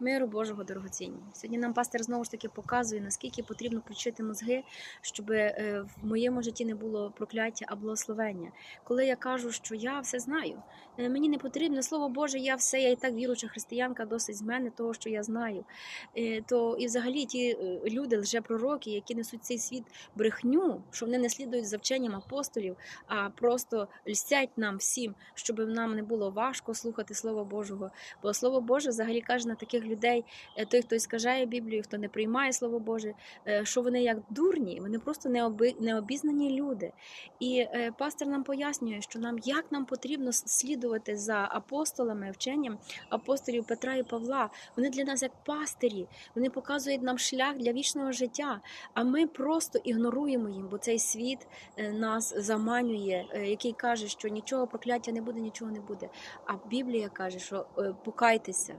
Миру Божого дорогоцінні. Сьогодні нам пастор знову ж таки показує, наскільки потрібно включити мозги, щоб е, в моєму житті не було прокляття а благословення. Коли я кажу, що я все знаю, е, мені не потрібно слово Боже, я все, я і так віруча християнка, досить з мене того, що я знаю. Е, То і взагалі ті люди, лжепророки, які несуть цей світ брехню, що вони не слідують за вченням апостолів, а просто льстять нам всім, щоб нам не було важко слухати Слово Божого. Бо Слово Боже взагалі каже на таких людей, е, той, хто скажає Біблію, хто не приймає Слово Боже, е, що вони як дурні, вони просто необізнані люди. І е, пастор нам пояснює, що нам як нам потрібно слідувати за апостолами, вченням апостолів Петра і Павла. Вони для нас як пастирі, вони показують нам шлях для вічного життя. А ми просто ігноруємо їм, бо цей світ нас заманює, який каже, що нічого прокляття не буде, нічого не буде. А Біблія каже, що покайтеся,